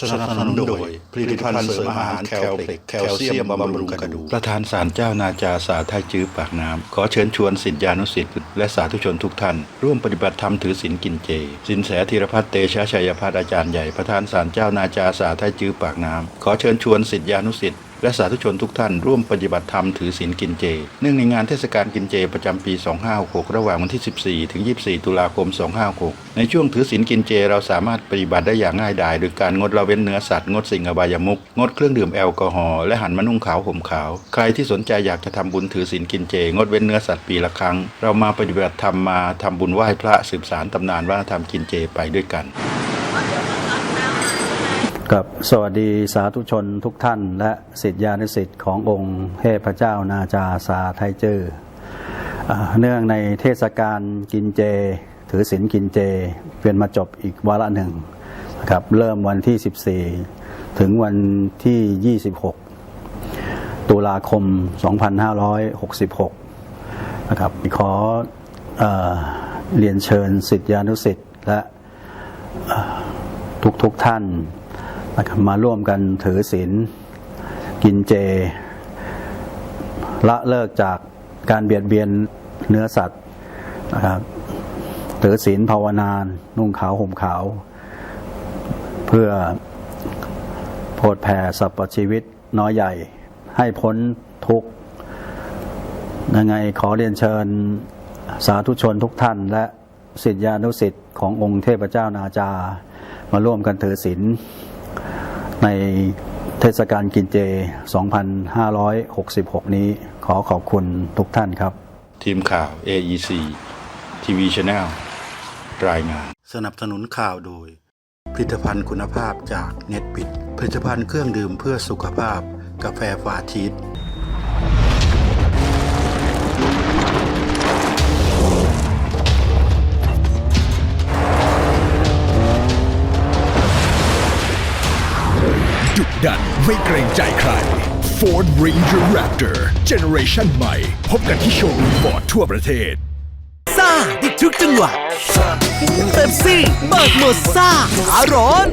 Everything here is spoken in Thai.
สนับสนุนโดยผลิตภัณฑ์เสริมอาหารแคลเพล็กแคลเซียมบำรุงกระดูกประธานศาลเจ้านาจาสาไทยจื้อปากน้ำ ขอเชิญชวนสิทธิานุสิทธิ์และสาธุชนทุกท่าน ร่วมปฏิบัติธรรมถือศีลกินเจ สินแสธีรพัฒน์เตชะชัยพัฒน์อาจารย์ใหญ่ประธานศาลเจ้านาจาสาไทยจื้อปากน้ำ ขอเชิญชวนสิทธิานุสิทธิ์ และสาธุชนทุกท่านร่วมปฏิบัติธรรมถือศีลกินเจ เนื่องในงานเทศกาลกินเจประจำปี 2566 ระหว่างวันที่ 14 ถึง 24 ตุลาคม 2566 ในช่วงถือศีลกินเจ เราสามารถปฏิบัติได้อย่างง่ายดาย โดยการงดละเว้นเนื้อสัตว์ งดสิ่งอบายมุขงดเครื่องดื่มแอลกอฮอล์และหันมานุ่งขาวห่มขาว ใครที่สนใจอยากจะทำบุญถือศีลกินเจ งดเว้นเนื้อสัตว์ปีละครั้ง เรามาปฏิบัติธรรมมาทำบุญไหว้พระสืบสารตำนานวัฒนธรรมกินเจไปด้วยกัน กับสวัสดีสาธุชนทุกท่าน และสิทธิานุสิทธิ์ขององค์เทพเจ้านาจาสาไทยเจออเนื่องในเทศกาลกินเจ ถือศีลกินเจเป็นมาจบอีกวาระหนึ่งครับเริ่มวันที่ 14 ถึงวันที่ 26 ตุลาคม 2566 นะครับขอเอเรียนเชิญสิทธิานุสิทธิ์และทุกทุกท่าน นะครับมาร่วมกันถือศีลกินเจ ละเลิกจากการเบียดเบียนเนื้อสัตว์นะครับถือศีลภาวนานุ่งขาวห่มขาว เพื่อโพดแผ่สรรพชีวิตน้อยใหญ่ ให้พ้นทุกข์ยังไงขอเรียนเชิญสาธุชนทุกท่าน และสิทธิานุสิทธิ์ขององค์เทพเจ้านาจา มาร่วมกันถือศีล ในเทศกาลกินเจ 2566 นี้ขอขอบคุณทุกท่านครับ ทีมข่าว AEC TV Channel รายงาน สนับสนุนข่าวโดย ผลิตภัณฑ์คุณภาพจากเน็ตปิดผลิตภัณฑ์เครื่องดื่มเพื่อสุขภาพ กาแฟฟาชีส ดันไม่เกรงใจใคร Ford Ranger Raptor Generation ใหม่ พบกันที่โชว์รูมฟอร์ดทั่วประเทศซ่าดิทุกจังหวะเต็มซี่เบิกหมดซ่าขาร้อน